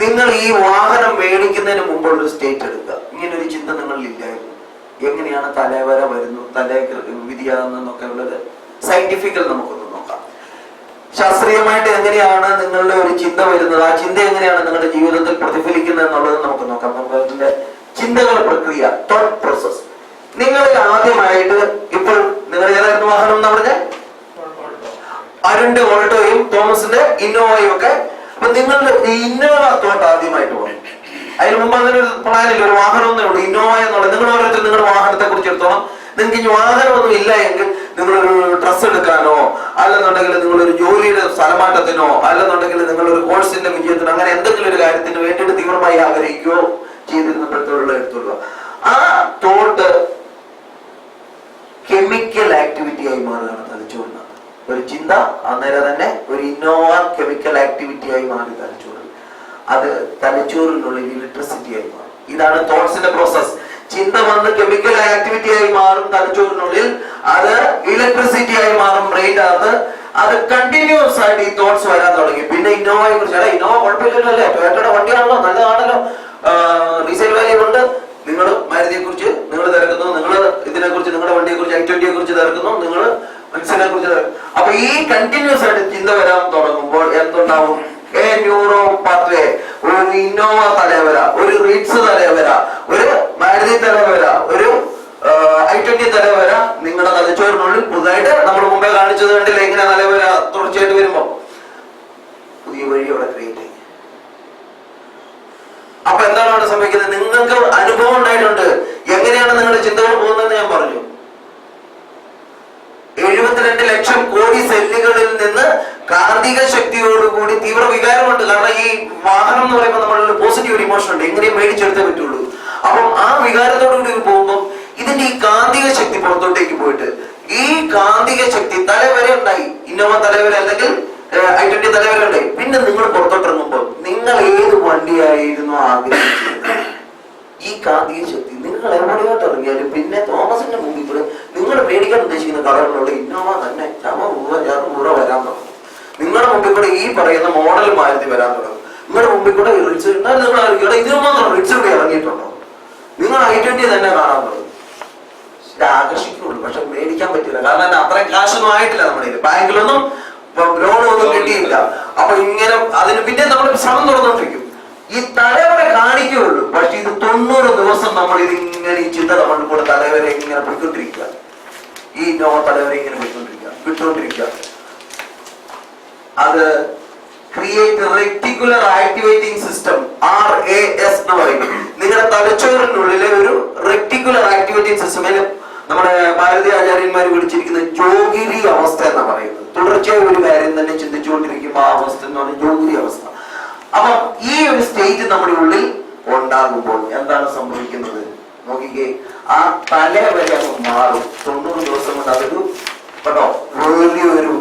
നിങ്ങൾ ഈ വാഹനം മേടിക്കുന്നതിന് മുമ്പുള്ള സ്റ്റേറ്റ് എടുക്കുക. ഇങ്ങനൊരു ചിന്ത നിങ്ങളിൽ ഇല്ലായിരുന്നു എങ്ങനെയാണ് തലവര വരുന്നു തല വിധിയാകുന്നൊക്കെ ഉള്ളത് സയന്റിഫിക്കൽ നമുക്കൊന്ന് നോക്കാം. ശാസ്ത്രീയമായിട്ട് എങ്ങനെയാണ് നിങ്ങളുടെ ഒരു ചിന്ത വരുന്നത്? ആ ചിന്ത എങ്ങനെയാണ് നിങ്ങളുടെ ജീവിതത്തിൽ പ്രതിഫലിക്കുന്നത് എന്നുള്ളത് നമുക്ക് നോക്കാം. നമുക്ക് അതിന്റെ ചിന്തകളുടെ പ്രക്രിയ തോട്ട് പ്രോസസ് നിങ്ങളിൽ ആദ്യമായിട്ട് ഇപ്പോൾ നിങ്ങൾ ഏതായിരുന്നു വാഹനം എന്ന് പറഞ്ഞ? അരുണിന്റെ ഓൾട്ടോയും തോമസിന്റെ ഇന്നോവയും ഒക്കെ അപ്പൊ നിങ്ങളുടെ ഇന്നോവ തോട്ട് ആദ്യമായിട്ട് പോകും അതിന് മുമ്പ് അങ്ങനെ ഒരു പ്ലാനില്ല ഒരു വാഹനം ഒന്നേ ഉള്ളൂ ഇന്നോവ എന്നുള്ളത് നിങ്ങൾ ഓരോരുത്തർ നിങ്ങളുടെ വാഹനത്തെ കുറിച്ച് എടുത്തോളം. നിങ്ങൾക്ക് ഇനി വാഹനമൊന്നും ഇല്ല എങ്കിൽ നിങ്ങളൊരു ഡ്രസ്സ് എടുക്കാനോ അല്ലെന്നുണ്ടെങ്കിൽ നിങ്ങളൊരു ജോലിയുടെ സ്ഥലമാറ്റത്തിനോ അല്ലെന്നുണ്ടെങ്കിൽ നിങ്ങളൊരു കോഴ്സിന്റെ വിജയത്തിനോ അങ്ങനെ എന്തെങ്കിലും ഒരു കാര്യത്തിന് വേണ്ടിയിട്ട് തീവ്രമായി ആഗ്രഹിക്കുകയോ ചെയ്തിരുന്നപ്പോഴത്തുള്ള എടുത്തുള്ള ആ തോട്ട് കെമിക്കൽ ആക്ടിവിറ്റി ആയി മാറുകയാണ് തലച്ചോറിനകത്ത്. ഒരു ചിന്ത അന്നേരം തന്നെ ഒരു കെമിക്കൽ ആക്ടിവിറ്റി ആയി മാറി തലച്ചോറിൽ. അത് തലച്ചോറിനുള്ളിൽ ഇലക്ട്രിസിറ്റി ആയി മാറും. ഇതാണ് തോട്ട്സിന്റെ പ്രോസസ് ചിന്ത വന്ന് കെമിക്കൽ ആക്ടിവിറ്റി ആയി മാറും തലച്ചോറിനുള്ളിൽ അത് ഇലക്ട്രിസിറ്റി ആയി മാറും ബ്രെയിൻ അത് അത് കണ്ടിന്യൂസ് ആയിട്ട് ഈ തോട്ട്സ് വരാൻ തുടങ്ങി. പിന്നെ ഇന്നോവയെ കുറിച്ച് എടാ ഇന്നോവ കുഴപ്പമില്ലല്ലോ അല്ലേ? ടൊയറ്റയുടെ വണ്ടിയാണല്ലോ നല്ലതാണല്ലോ. റീസെയിൽ വാല്യൂ ഉണ്ട്. നിങ്ങൾ മരുതിയെ കുറിച്ച് നിങ്ങൾ തിരക്കുന്നു. നിങ്ങൾ ഇതിനെ കുറിച്ച് നിങ്ങളുടെ വണ്ടിയെ കുറിച്ച് ഐ ട്വന്റിയെ കുറിച്ച് തിരക്കുന്നു. നിങ്ങൾ മനസ്സിനെ കുറിച്ച് അപ്പൊ ഈ കണ്ടിന്യൂസ് ആയിട്ട് ചിന്ത വരാൻ തുടങ്ങുമ്പോൾ എന്തുണ്ടാവും? എ ന്യൂറോ പാത്വേ ഒരു ഇന്നോവ തലവര ഒരു റീറ്റ്സ് തലവര ഒരു മാരുതി തലവര ഒരു ഐ ട്വന്റി തലവര നിങ്ങളുടെ തലച്ചോറിനുള്ളിൽ പുതുതായിട്ട് നമ്മൾ മുമ്പേ കാണിച്ചത് കണ്ടില്ല ഇങ്ങനെ തലവര തുടർച്ചയായിട്ട് വരുമ്പോ? പുതിയ വഴി അവിടെ ക്രിയേറ്റ് ചെയ്യും. അപ്പൊ എന്താണ് അവിടെ സംഭവിക്കുന്നത്? നിങ്ങൾക്ക് അനുഭവം ഉണ്ടായിട്ടുണ്ട്. എങ്ങനെയാണ് നിങ്ങളുടെ ചിന്തകൾ പോകുന്നതെന്ന് ഞാൻ പറഞ്ഞു. എഴുപത്തിരണ്ട് ലക്ഷം കോടി സെല്ലുകളിൽ നിന്ന് കാന്തിക ശക്തിയോടുകൂടി തീവ്ര വികാരമുണ്ട്. കാരണം ഈ വാഹനം എന്ന് പറയുമ്പോൾ നമ്മളുടെ പോസിറ്റീവ് ഒരു ഇമോഷൻ ഉണ്ട്. എങ്ങനെയും മേടിച്ചെടുത്തേ പറ്റുള്ളൂ. അപ്പം ആ വികാരത്തോടു കൂടി പോകുമ്പോൾ ഇതിന്റെ ഈ കാന്തിക ശക്തി പുറത്തോട്ടേക്ക് പോയിട്ട് ഈ കാന്തിക ശക്തി തലവരെ ഉണ്ടായി. ഇന്നോവ തലവരെ അല്ലെങ്കിൽ ഐ ട്വന്റി തലവരെ ഉണ്ടായി. പിന്നെ നിങ്ങൾ പുറത്തോട്ടിറങ്ങുമ്പോൾ നിങ്ങൾ ഏത് വണ്ടിയായിരുന്നു ആഗ്രഹിച്ചത് ഈ കാന്തിക ശക്തി നിങ്ങൾ എവിടെയോട്ട് ഇറങ്ങിയാലും പിന്നെ തോമസിന്റെ മുമ്പിൽ കൂടെ നിങ്ങൾ മേടിക്കാൻ ഉദ്ദേശിക്കുന്ന കളറിലുള്ള ഇന്നോവ തന്നെ ചമ ഉറ വരാൻ തുടങ്ങും. നിങ്ങളുടെ മുമ്പിൽ കൂടെ ഈ പറയുന്ന മോഡൽ മാരുതി വരാൻ തുടങ്ങും. നിങ്ങളുടെ മുമ്പിൽ കൂടെ റിച്ച് നിങ്ങൾ ആലോചിക്കുക, ഇതിന് മാത്രം റിച്ച് ഇവിടെ ഇറങ്ങിയിട്ടുണ്ടോ? നിങ്ങൾ ഐ ട്വന്റി തന്നെ കാണാൻ തുടങ്ങും. ആകർഷിക്കുള്ളൂ പക്ഷെ മേടിക്കാൻ പറ്റില്ല. കാരണം അത്രയും കാശൊന്നും ആയിട്ടില്ല നമ്മുടെ ബാങ്കിലൊന്നും ലോണൊന്നും കിട്ടിയില്ല. അപ്പൊ ഇങ്ങനെ അതിന് പിന്നെ നമ്മൾ ശ്രമം തുറന്നോണ്ടിരിക്കും ഈ തലവരെ കാണിക്കുകയുള്ളൂ. പക്ഷെ ഇത് തൊണ്ണൂറ് ദിവസം നമ്മൾ ഇത് ഇങ്ങനെ ഈ ചിന്ത നമ്മുടെ കൂടെ തലവരെ ഇങ്ങനെ പോയിക്കൊണ്ടിരിക്കുക. ഈ നോ തലവരെ ഇങ്ങനെ പോയിക്കൊണ്ടിരിക്കുക വിട്ടുകൊണ്ടിരിക്കുക. അത് create reticular activating system R A S എന്ന് പറയും. നിങ്ങളുടെ തലച്ചോറിനുള്ളിലെ ഒരു റെക്ടിക്കുലർ ആക്ടിവേറ്റിംഗ് സിസ്റ്റം നമ്മുടെ ഭാരതീയ ആചാര്യന്മാർ വിളിച്ചിരിക്കുന്ന ജോഗിരി അവസ്ഥ എന്ന് പറയുന്നത്. തുടർച്ചയായ ഒരു കാര്യം തന്നെ ചിന്തിച്ചുകൊണ്ടിരിക്കുമ്പോൾ ആ അവസ്ഥ എന്ന് പറയുന്നത് ജോഗിരി അവസ്ഥ. അപ്പൊ ഈ ഒരു സ്റ്റേറ്റ് നമ്മുടെ ഉള്ളിൽ ഉണ്ടാകുമ്പോൾ എന്താണ് സംഭവിക്കുന്നത്? നോക്കിക്കേ ആ തല വരെ അങ്ങ് മാറും. തൊണ്ണൂറ് ദിവസം കൊണ്ട് അതൊരു കേട്ടോ വലിയൊരു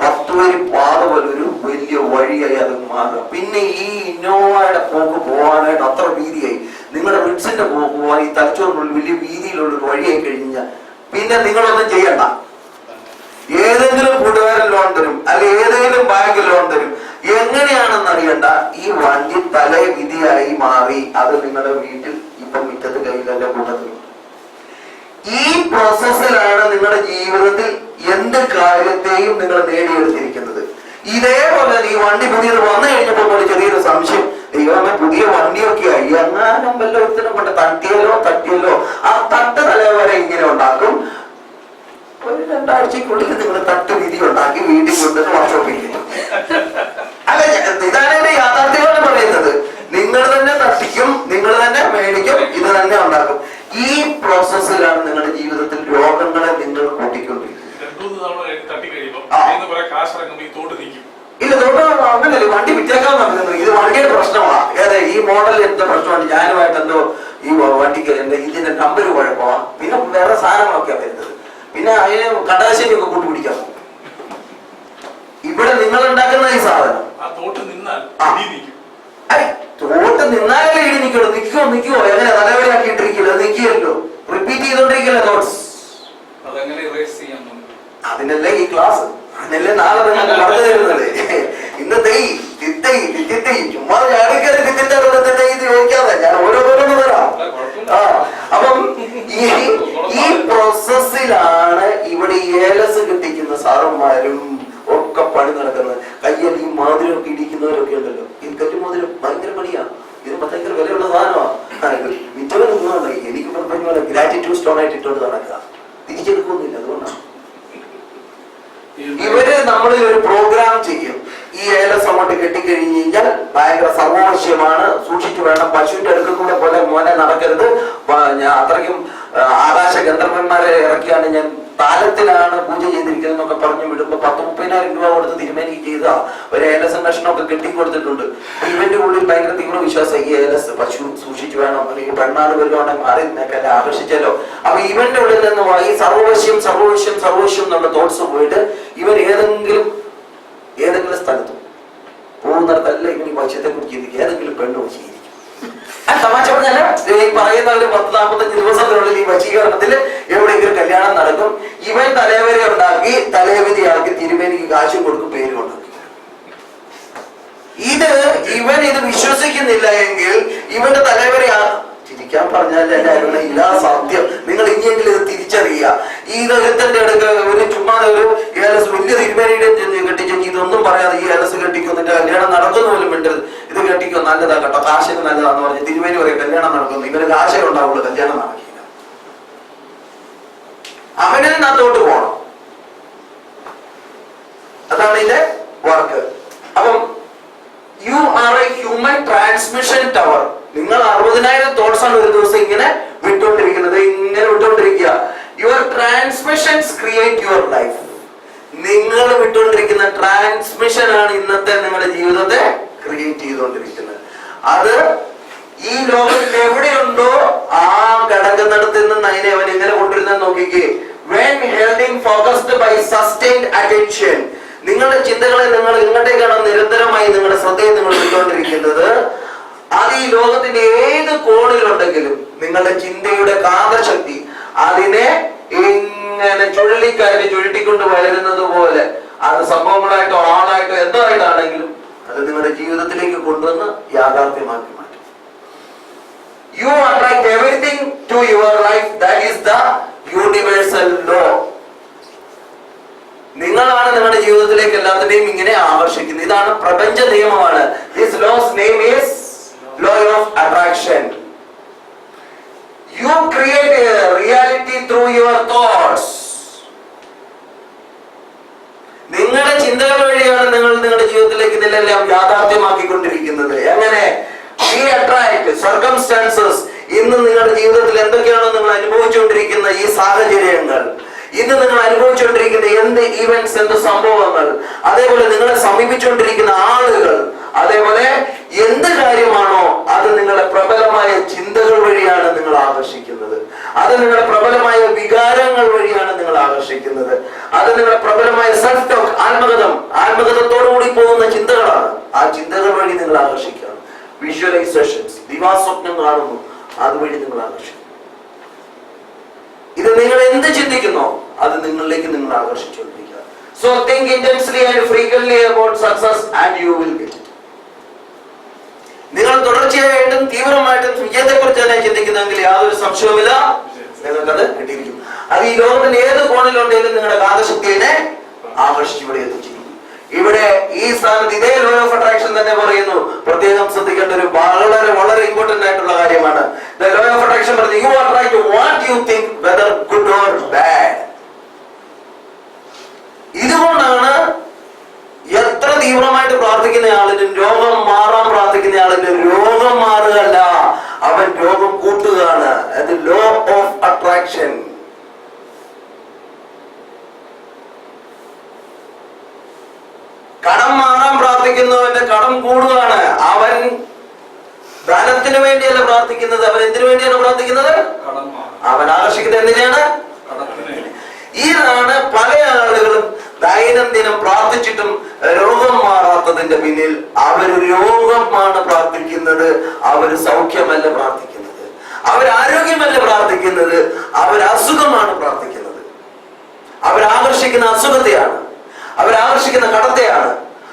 പത്തുവരി പാത പോലെ ഒരു വലിയ വഴിയായി അത് മാറുക. പിന്നെ ഈ ഇന്നോവയുടെ പോക്ക് പോകാനായിട്ട് അത്ര വീതിയായി നിങ്ങളുടെ റിഡ്സിന്റെ പോക്ക് പോകാൻ ഈ തലച്ചോറിനുള്ളിൽ വലിയ വീതിയിലുള്ള ഒരു വഴിയായി കഴിഞ്ഞാൽ പിന്നെ നിങ്ങളൊന്നും ചെയ്യണ്ട. ഏതെങ്കിലും കൂട്ടുകാരൻ ലോൺ തരും. അല്ലെ ഏതെങ്കിലും ബാങ്ക് ലോൺ തരും. എങ്ങനെയാണെന്ന് അറിയണ്ട ഈ വണ്ടി തല വിധിയായി മാറി. അത് നിങ്ങളുടെ വീട്ടിൽ ഇപ്പം മിറ്റത്ത് കയ്യിലല്ല കൂട്ടത്തിലുണ്ട് ഈ പ്രോസസ്സിലാണ് നിങ്ങളുടെ ജീവിതത്തിൽ എന്ത് കാര്യത്തെയും നിങ്ങൾ നേടിയെടുത്തിരിക്കുന്നത്. ഇതേപോലെ ഈ വണ്ടി പുതിയത് വന്നു കഴിഞ്ഞപ്പോൾ പോലെ ചെറിയൊരു സംശയം. ദൈവമേ പുതിയ വണ്ടിയൊക്കെ ആയി. എങ്ങാനും വല്ല ഒരുത്തിനും കൊണ്ട് തട്ടിയല്ലോ തട്ടിയല്ലോ. ആ തട്ട് തലവരെ ഇങ്ങനെ ഉണ്ടാക്കും. ഒരു രണ്ടാഴ്ചക്കുള്ളിൽ നിങ്ങൾ തട്ട് വിധി ഉണ്ടാക്കി വീട്ടിൽ കൊണ്ടുവന്ന് വർഷം ഇരിക്കും. അല്ല ഇതാണ് എന്റെ യാഥാർത്ഥ്യമാണ് പറയുന്നത്? നിങ്ങൾ തന്നെ തട്ടിക്കും നിങ്ങൾ തന്നെ മേടിക്കും ഇത് തന്നെ ഉണ്ടാക്കും. ഈ പ്രോസസ്സിലാണ് നിങ്ങളുടെ ജീവിതത്തിൽ രോഗങ്ങളെ നിങ്ങൾ കൂട്ടിക്കൊണ്ടിരിക്കുന്നത്. തട്ടി തോട്ട് ഇല്ല അങ്ങനല്ലേ വണ്ടി വിറ്റേക്കാൻ നടക്കുന്നു ഇത് വണ്ടിയുടെ പ്രശ്നമാണ് ഏതെ ഈ മോഡൽ എന്താ പ്രശ്നമാണ്. ഞാനുമായിട്ട് എന്തോ ഈ വണ്ടിക്ക് എന്റെ ഇതിന്റെ നമ്പർ കുഴപ്പമാണ് പിന്നെ വേറെ സാധനങ്ങളൊക്കെ വരുന്നത്. പിന്നെ അതിന് കൂട്ടുപിടിക്കാൻ പോകും. ഇവിടെ നിങ്ങൾ ഉണ്ടാക്കുന്ന ഈ സാധനം. ആ തോട്ട് നിന്നാൽ ഇടി നിൽക്കും. തോട്ട് നിന്നാലല്ലേ ഇടി നിൽക്കുള്ളൂ. നിൽക്കുമോ നിൽക്കുമോ എങ്ങനെ തലവരാക്കിയിട്ടിരിക്കില്ല നിൽക്കിയല്ലോ റിപ്പീറ്റ് ചെയ്തോണ്ടിരിക്കില്ല തോട്ട്സ് അതങ്ങനെ ഇറേസ് ചെയ്യാൻ അതിനല്ലേ ഈ ക്ലാസ് അതിനല്ലേ നാളെ നിങ്ങൾ കടന്നു തരുന്നത് ഇന്നത്തെ ഈ തിത്തൈ തിത്തിത്തൈ ചുമ്മാ ഞാനൊക്കെ തിത്തിന്റെ തെറ്റൈ ഇത് ചോദിക്കാതെ ഞാൻ ഓരോരോന്ന് തരാം. അപ്പം ഈ ഈ പ്രോസസ്സിലാണ് ഇവിടെ ഏലസ് കിട്ടിക്കുന്ന സാറുമാരും ഒക്കെ പണി നടക്കുന്നത്. കയ്യിൽ ഈ മോതിരം ഒക്കെ ഇടിക്കുന്നവരൊക്കെ ഉണ്ടല്ലോ. ഈ കല്ലുമാതിരം ഭയങ്കര പണിയാ. ഇത് ഭയങ്കര വിലയുള്ള സാധനമാണ് എനിക്ക് പറഞ്ഞ പോലെ ഗ്രാറ്റിറ്റ്യൂഡ് സ്റ്റോൺ ആയിട്ട് ഇട്ടുകൊണ്ട് നടക്കുക. തിരിച്ചെടുക്കൊന്നുമില്ല അതുകൊണ്ടാണ് ഇവർ നമ്മളിൽ ഒരു പ്രോഗ്രാം ചെയ്യും. ഈ ഏലസം കൊണ്ട് കെട്ടിക്കഴിഞ്ഞ് കഴിഞ്ഞാൽ ഭയങ്കര സർവവശ്യമാണ് സൂക്ഷിച്ചു വേണം പശുവിന്റെ അടുക്കൽ പൂജ ചെയ്തിരിക്കുന്നത് എന്നൊക്കെ പറഞ്ഞു വിടുമ്പോ പത്ത് മുപ്പതിനായിരം രൂപ കൊടുത്ത് തിരുമേനി ചെയ്ത ഒരു ഏലസ് ഒക്കെ കെട്ടി കൊടുത്തിട്ടുണ്ട് ഇവന്റെ ഉള്ളിൽ ഭയങ്കര തീവ്ര വിശ്വാസം. ഈ ഏലസ് പശു സൂക്ഷിച്ചു വേണം. അല്ലെങ്കിൽ പെണ്ണാട് വരുവാണെ മാറി നിന്നൊക്കെ ആകർഷിച്ചാലോ അപ്പൊ ഇവന്റെ ഉള്ളിൽ നിന്ന് ഈ സർവവശ്യം സർവവശ്യം സർവവശ്യം എന്നുള്ള തോട്ട്സ് പോയിട്ട് ഇവൻ ഏതെങ്കിലും ഏതെങ്കിലും സ്ഥലത്തും പോകുന്നിടത്തല്ല ഇവൻ ഈ വശത്തെ കുറിച്ച് ഏതെങ്കിലും പെണ്ണ് വശീകരിക്കും തമാശ പറഞ്ഞല്ല ഈ പറയുന്ന ഒരു പത്ത് നാൽപ്പത്തഞ്ച് ദിവസത്തിനുള്ളിൽ ഈ വശീകരണത്തിൽ എവിടെയെങ്കിലും കല്യാണം നടക്കും. ഇവൻ തലവരെ ഉണ്ടാക്കി തലവിധിയാക്കി തിരുമേനിക്ക് കാശും കൊടുക്കും പേര് ഉണ്ടാക്കി ഇത് ഇവൻ ഇത് വിശ്വസിക്കുന്നില്ല എങ്കിൽ ഇവന്റെ തലവരെ ചിരിക്കാൻ എല്ലാവരും ഇല്ല സത്യം. നിങ്ങൾ ഇനിയെങ്കിലും ഇത് തിരിച്ചറിയുക. ഈ ദളിതന്റെ അടുക്ക ഒരു ചുമ്മാ ഒരു ഏലസ് വലിയ തിരുമേനിയുടെ കെട്ടിച്ചെങ്കിൽ ഇതൊന്നും പറയാതെ ഈ ഏലസ് കെട്ടിക്കൊന്നിട്ട് കല്യാണം നടക്കുന്നു പോലും വേണ്ടത് ഇത് നല്ലതാ കേട്ടോ. കാശിന് നല്ലതാന്ന് പറഞ്ഞ് തിരുമേനി പറയും കല്യാണം നടക്കുന്നു. ഇവർ കാശേ ഉണ്ടാവുള്ളൂ കല്യാണം നടക്കില്ല. അവനകത്തോട്ട് പോണം. അതാണ് ഇതിന്റെ വർക്ക്. അപ്പം you are a human transmission tower നിങ്ങൾ അറുപതിനായിരം തോട്ട്സ് ആണ് ഒരു ദിവസം ഇങ്ങനെ വിട്ടുകൊണ്ടിരിക്കുന്നത്. ഇങ്ങനെ വിട്ടുകൊണ്ടിരിക്കുക. Your transmissions create your life നിങ്ങൾ വിട്ടുകൊണ്ടിരിക്കുന്ന ട്രാൻസ്മിഷൻ ആണ് ഇന്നത്തെ നിങ്ങളുടെ ജീവിതത്തെ ക്രിയേറ്റ് ചെയ്തുകൊണ്ടിരിക്കുന്നത്. അത് ഈ ലോകത്തിൽ എവിടെയുണ്ടോ ആ കിടക്കുന്നിടത്ത് നിന്ന് അതിനെ അവൻ എങ്ങനെ കൊണ്ടിരുന്ന നോക്കിക്കേ. നിങ്ങളുടെ ചിന്തകളെ നിങ്ങൾ ഇങ്ങോട്ടേക്കാണ് നിരന്തരമായി നിങ്ങളുടെ ശ്രദ്ധയെ നിങ്ങൾ വിട്ടുകൊണ്ടിരിക്കുന്നത് അത് ഈ ലോകത്തിന്റെ ഏത് കോണിലുണ്ടെങ്കിലും നിങ്ങളുടെ ചിന്തയുടെ കാന്തശക്തി അതിനെ ഇങ്ങനെ ചുഴലിക്കാരി ചുഴട്ടിക്കൊണ്ട് വളരുന്നത് പോലെ. അത് സംഭവങ്ങളായിട്ടോ ആളായിട്ടോ എന്തോ ആയിട്ടാണെങ്കിലും അത് നിങ്ങളുടെ ജീവിതത്തിലേക്ക് കൊണ്ടുവന്ന് യാഥാർത്ഥ്യമാക്കി മാറ്റും. You attract everything to your life that is the universal law നിങ്ങളാണ് നിങ്ങളുടെ ജീവിതത്തിലേക്ക് എല്ലാത്തിനെയും ഇങ്ങനെ ആകർഷിക്കുന്നത്. ഇതാണ് പ്രപഞ്ച നിയമമാണ്. This law's name is law of attraction you create reality through your thoughts നിങ്ങളുടെ ചിന്തകൾ വഴിയാണ് നിങ്ങൾ നിങ്ങളുടെ ജീവിതത്തിലേക്ക് ഇതിലെല്ലാം യാഥാർത്ഥ്യമാക്കിക്കൊണ്ടിരിക്കുന്നത്. എങ്ങനെ? ഈ അട്രാക്ട് സർക്കംസ്റ്റാൻസസ് ഇന്ന് നിങ്ങളുടെ ജീവിതത്തിൽ എന്തൊക്കെയാണോ നിങ്ങൾ അനുഭവിച്ചുകൊണ്ടിരിക്കുന്ന ഈ സാഹചര്യങ്ങൾ. ഇന്ന് നിങ്ങൾ അനുഭവിച്ചുകൊണ്ടിരിക്കുന്ന എന്ത് ഇവന്റ്സ് എന്ത് സംഭവങ്ങൾ. അതേപോലെ നിങ്ങളെ സമീപിച്ചുകൊണ്ടിരിക്കുന്ന ആളുകൾ. അതേപോലെ എന്ത് കാര്യമാണോ അത് നിങ്ങളുടെ പ്രബലമായ ചിന്തകൾ വഴിയാണ് നിങ്ങൾ ആകർഷിക്കുന്നത്. അത് നിങ്ങളുടെ പ്രബലമായ വികാരങ്ങൾ വഴിയാണ് നിങ്ങൾ ആകർഷിക്കുന്നത്. അത് നിങ്ങളുടെ പ്രബലമായ സെൽഫ് ടോക്ക് ആത്മകഥം ആത്മകഥത്തോടുകൂടി പോകുന്ന ചിന്തകളാണ്. ആ ചിന്തകൾ വഴി നിങ്ങൾ ആകർഷിക്കുകയാണ്. വിഷ്വലൈസേഷൻസ് ദിവാസ്വപ്നം കാണുന്നു. അതുവഴി നിങ്ങൾ ആകർഷിക്കുന്നു. ഇത് നിങ്ങൾ എന്ത് ചിന്തിക്കുന്നോ അത് നിങ്ങളിലേക്ക് നിങ്ങൾ ആകർഷിച്ചുകൊണ്ടിരിക്കുക so think intensely and frequently about success and you will get നിങ്ങൾ തുടർച്ചയായിട്ടും തീവ്രമായിട്ടും വിജയത്തെ കുറിച്ച് തന്നെ ചിന്തിക്കുന്നെങ്കിൽ യാതൊരു സംശയവുമില്ല. നിങ്ങൾക്കത് കിട്ടിയിരിക്കും. അത് ഈ ലോകത്തിന്റെ ഏത് കോണിലുണ്ടെങ്കിലും നിങ്ങളുടെ കാന്തശക്തിയെ ആകർഷിച്ച് ഇവിടെ എത്തിച്ചിരിക്കും. ഇവിടെ ഈ സ്ഥാനത്ത് ഇതേ ലോ ഓഫ് അട്രാക്ഷൻ തന്നെ പറയുന്നു. പ്രത്യേകം ശ്രദ്ധിക്കേണ്ട ഒരു വളരെ വളരെ ഇമ്പോർട്ടന്റ് ആയിട്ടുള്ള കാര്യമാണ്. ലോ ഓഫ് അട്രാക്ഷൻ പറഞ്ഞു you attract what you think whether good or bad ഇതുകൊണ്ടാണ് തീവ്രമായിട്ട് പ്രാർത്ഥിക്കുന്ന ആളിന് രോഗം മാറാൻ പ്രാർത്ഥിക്കുന്ന ആളിന് രോഗം മാറുകയല്ല. അവൻ രോഗം കൂട്ടുകയാണ്. അത് ലോ ഓഫ് അട്രാക്ഷൻ കടം മാറാൻ പ്രാർത്ഥിക്കുന്നവന്റെ കടം കൂടുകയാണ്. അവൻ ധനത്തിന് വേണ്ടിയല്ല പ്രാർത്ഥിക്കുന്നത്. അവൻ എന്തിനു വേണ്ടിയാണ് പ്രാർത്ഥിക്കുന്നത്? അവൻ ആകർഷിക്കുന്നത് എന്തിനാണ്. ഇതാണ് പല ആളുകളും ദൈനംദിനം പ്രാർത്ഥിച്ചിട്ടും രോഗം മാറാത്തതിന്റെ പിന്നിൽ അവർ രോഗമാണ് പ്രാർത്ഥിക്കുന്നത് അവർ സൗഖ്യമല്ല പ്രാർത്ഥിക്കുന്നത്. അവർ ആരോഗ്യമല്ല പ്രാർത്ഥിക്കുന്നത് അവർ അസുഖമാണ് പ്രാർത്ഥിക്കുന്നത്. അവർ ആകർഷിക്കുന്ന അസുഖത്തെയാണ് അവർ ആകർഷിക്കുന്ന കടത്തെയാണ്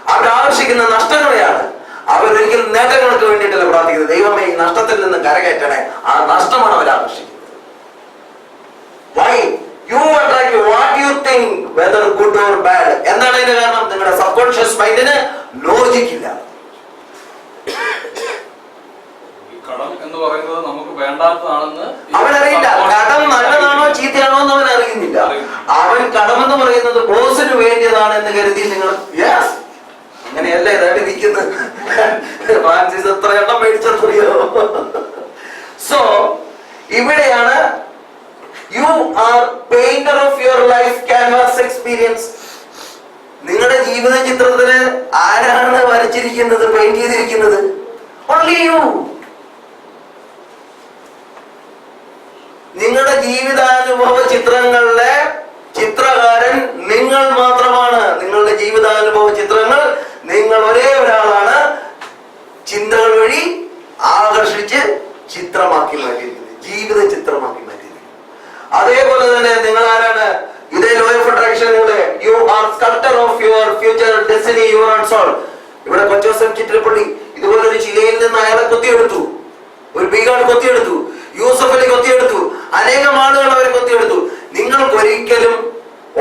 അവർ ആകർഷിക്കുന്ന നഷ്ടങ്ങളെയാണ് അവരൊരിക്കലും നേട്ടങ്ങൾക്ക് വേണ്ടിയിട്ടല്ല പ്രാർത്ഥിക്കുന്നത്. ദൈവമേ ഈ നഷ്ടത്തിൽ നിന്ന് കരകയറ്റണേ. ആ നഷ്ടമാണ് അവർ ആകർഷിക്കുന്നത് you attract what you think whether good or bad എന്താണ് അതിന്റെ കാരണം? നിങ്ങളുടെ സബ് കോൺഷ്യസ് മൈൻഡിന് ലോജിക് ഇല്ല. ഈ കടം എന്ന് പറയുന്നത് നമുക്ക് വേണ്ടാത്തതാണെന്ന് അവനറിയില്ല കടം നല്ലതാണോ ചീത്തയാണോ എന്ന് അവൻ അറിയുന്നില്ല. അവൻ കടമെന്ന് പറയുന്നത് ബോസിന് വേണ്ടിയതാണ് എന്ന് കരുതി നിങ്ങൾ യെസ് അങ്ങനെയല്ല ഇതായിട്ട് ഇരിക്കുന്നത്? ഫ്രാൻസിസ് എത്ര എണ്ണം മേടിച്ചറിയോ സോ ഇവിടെയാണ് you are painter of your life canvas experience നിങ്ങളുടെ ജീവിത ചിത്രത്തിന് ആരാണ് വരച്ചിരിക്കുന്നത് പെയിന്റ് ചെയ്തിരിക്കുന്നത്? ഓൺലി യു നിങ്ങളുടെ ജീവിതാനുഭവ ചിത്രങ്ങളിലെ ചിത്രകാരൻ നിങ്ങൾ മാത്രമാണ് നിങ്ങളുടെ ജീവിതാനുഭവ ചിത്രങ്ങൾ നിങ്ങൾ ഒരേ ഒരാളാണ് ചിന്തകൾ വഴി ആകർഷിച്ച് ചിത്രമാക്കി മാറ്റിയിരിക്കുന്നത് ജീവിത ചിത്രമാക്കി മാറ്റിയിരിക്കുന്നത് അതേപോലെ തന്നെ നിങ്ങൾ ആരാണ് ഇതേ law of അട്രാക്ഷനിലൂടെ you are sculptor of your future destiny your and soul ഇവിടെ കൊച്ചോസം ചിത്രപ്പള്ളി ഇതുപോലെ ഒരു ശിലയിൽ നിന്ന് അയാളെ കൊത്തിയെടുത്തു ഒരു ബീഗാൾ കൊത്തിയെടുത്തു യൂസഫ് അലി കൊത്തിയെടുത്തു അനേകം ആളുകൾ അവരെ കൊത്തിയെടുത്തു നിങ്ങൾക്ക് ഒരിക്കലും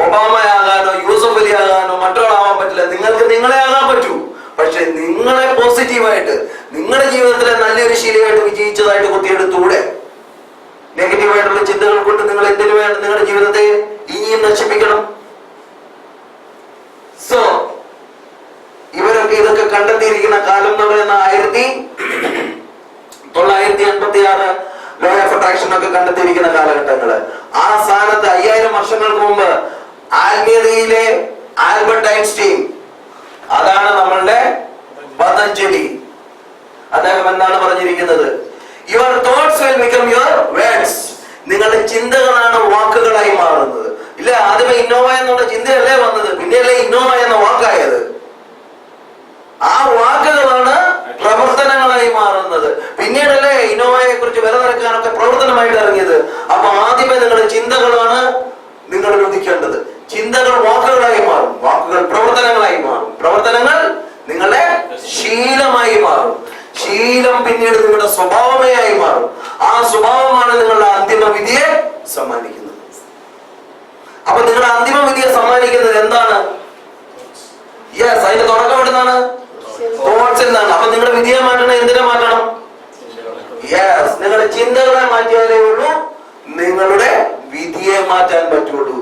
ഒബാമയാകാനോ യൂസഫ് അലി ആകാനോ മറ്റൊരാളാവാൻ പറ്റില്ല നിങ്ങൾക്ക് നിങ്ങളെ ആകാൻ പറ്റൂ പക്ഷെ നിങ്ങളെ പോസിറ്റീവായിട്ട് നിങ്ങളുടെ ജീവിതത്തിലെ നല്ലൊരു ശീലമായിട്ട് കുത്തിയെടുത്തുകൂടെ നെഗറ്റീവായിട്ടുള്ള ചിന്തകൾ കൊണ്ട് നിങ്ങൾ എന്തിനു വേണം നിങ്ങളുടെ ജീവിതത്തെ ഇനിയും നശിപ്പിക്കണം? സോ ഇവരൊക്കെ ഇതൊക്കെ കണ്ടെത്തിയിരിക്കുന്ന കാലം എന്ന് പറയുന്ന ആയിരത്തി തൊള്ളായിരത്തി എൺപത്തി ആറ് ലോ ഓഫ് അട്രാക്ഷൻ ഒക്കെ കണ്ടെത്തിയിരിക്കുന്ന കാലഘട്ടങ്ങൾ ആ സ്ഥാനത്ത് അയ്യായിരം വർഷങ്ങൾക്ക് മുമ്പ് ആത്മീയതയിലെ ആൽബർട്ട് ഐൻസ്റ്റീൻ അതാണ് നമ്മളുടെ പതഞ്ജലി അദ്ദേഹം എന്താണ് പറഞ്ഞിരിക്കുന്നത്? Your thoughts will become your words നിങ്ങളുടെ ചിന്തകളാണ് വാക്കുകളായി മാറുന്നത്. ഇല്ല ആദ്യമേ ഇന്നോവ എന്നുള്ള ചിന്തയല്ലേ വന്നത്? പിന്നെയല്ലേ ഇന്നോവ എന്ന വാക്കായത്? ആ വാക്കുകളാണ് പ്രവർത്തനങ്ങളായി മാറുന്നത്. പിന്നീടല്ലേ ഇന്നോവയെ കുറിച്ച് വില നിറക്കാനൊക്കെ പ്രവർത്തനമായിട്ട് ഇറങ്ങിയത്? അപ്പൊ ആദ്യമേ നിങ്ങളുടെ ചിന്തകളാണ് നിങ്ങൾ ഉദിക്കേണ്ടത് ചിന്തകൾ വാക്കുകളായി മാറും. വാക്കുകൾ പ്രവർത്തനങ്ങളായി മാറും. പ്രവർത്തനങ്ങൾ നിങ്ങളുടെ ശീലമായി മാറും. ശീലം പിന്നീട് നിങ്ങളുടെ സ്വഭാവമേ ആയി മാറും. ആ സ്വഭാവമാണ് നിങ്ങളുടെ അന്തിമ വിധിയെ സമ്മാനിക്കുന്നത്. അപ്പൊ നിങ്ങളുടെ അന്തിമ വിധിയെ സമ്മാനിക്കുന്നത് എന്താണ്? യെസ് അതിന്റെ തുടക്കം എവിടുന്നാണ്? നിന്നാണ് അപ്പൊ നിങ്ങളുടെ വിധിയെ മാറ്റണം എന്തിനെ മാറ്റണം? യെസ് നിങ്ങളുടെ ചിന്തകളെ മാറ്റിയാലേ ഉള്ളൂ നിങ്ങളുടെ വിധിയെ മാറ്റാൻ പറ്റുള്ളൂ.